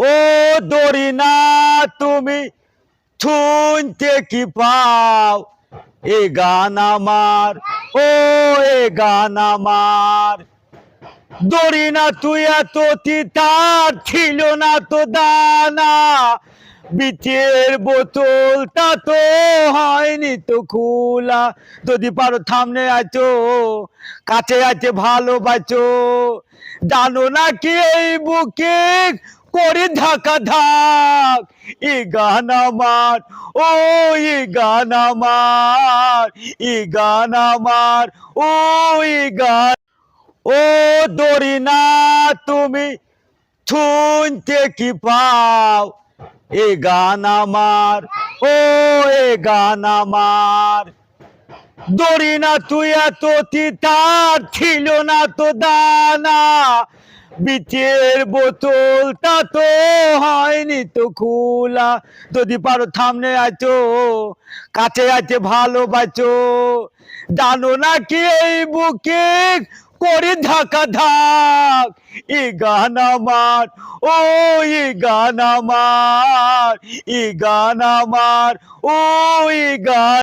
ও দরিনা তুমি শুনতে কি পাও, এ গান আমার, ও এ গান আমার। দরিনা তুই এত তিতার, ছিল না তো দানা, বিচের বোতলটা তো হয়নি তো খোলা। যদি পারো থামনে আছো, কাছে আছে, ভালোবাসো, জানো না কি এই বুকে করে ধাকা ধাক। ই গান আমার, ও ই গান আমার ই গান আমার, ও ই গান। ও দরিনা, তুমি শুনতে কি পাও? এ গান আমার, ও এ গান আমার। দরিনা, তুই এত তিতার ছিল না তো দানা। বিচের বোতলটা তো হয়নি তো খোলা। যদি পারো থামনে আছো কাছে আছে ভালোবাসো জানো না কি এই বুকে করে ধাকা ধাক ই গান আমার, ও ই গান আমার, ই গান আমার, ও ই গান